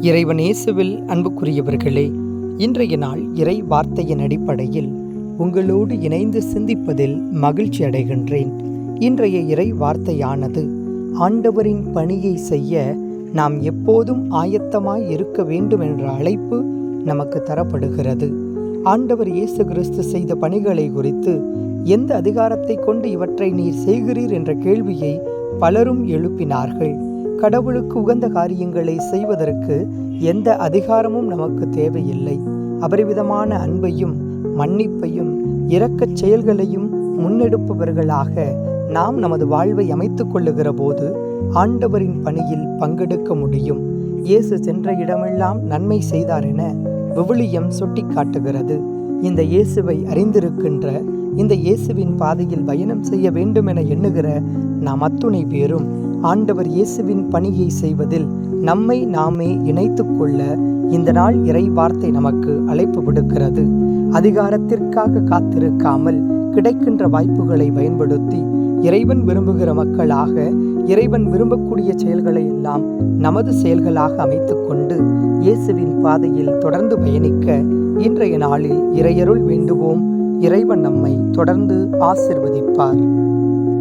இறைவன் இயேசுவில் அன்புக்குரியவர்களே இன்றைய நாள் இறை வார்த்தையின் அடிப்படையில் உங்களோடு இணைந்து சிந்திப்பதில் மகிழ்ச்சி அடைகின்றேன். இன்றைய இறை வார்த்தையானது ஆண்டவரின் பணியை செய்ய நாம் எப்போதும் ஆயத்தமாய் இருக்க வேண்டும் என்ற அழைப்பு நமக்கு தரப்படுகிறது. ஆண்டவர் இயேசு கிறிஸ்து செய்த பணிகளை குறித்து எந்த அதிகாரத்தை கொண்டு இவற்றை நீர் செய்கிறீர் என்ற கேள்வியை பலரும் எழுப்பினார்கள். கடவுளுக்கு உகந்த காரியங்களை செய்வதற்கு எந்த அதிகாரமும் நமக்கு தேவையில்லை. அபரிவிதமான அன்பையும் மன்னிப்பையும் இரக்கச் செயல்களையும் முன்னெடுப்பவர்களாக நாம் நமது வாழ்வை அமைத்துக் கொள்ளுகிற போது ஆண்டவரின் பணியில் பங்கெடுக்க முடியும். இயேசு சென்ற இடமெல்லாம் நன்மை செய்தார் என விவிலியம் சுட்டிக்காட்டுகிறது. இந்த இயேசுவை அறிந்திருக்கின்ற இந்த இயேசுவின் பாதையில் பயணம் செய்ய வேண்டும் என எண்ணுகிற நாம் அத்துணை பேரும் ஆண்டவர் இயேசுவின் பணியை செய்வதில் நம்மை நாமே இணைத்து கொள்ள இந்த நாள் இறை வார்த்தை நமக்கு அழைப்பு விடுக்கிறது. அதிகாரத்திற்காக காத்திருக்காமல் கிடைக்கின்ற வாய்ப்புகளை பயன்படுத்தி இறைவன் விரும்புகிற மக்களாக இறைவன் விரும்பக்கூடிய செயல்களை எல்லாம் நமது செயல்களாக அமைத்துக்கொண்டு இயேசுவின் பாதையில் தொடர்ந்து பயணிக்க இன்றைய நாளில் இறையருள் வேண்டுவோம். இறைவன் நம்மை தொடர்ந்து ஆசிர்வதிப்பார்.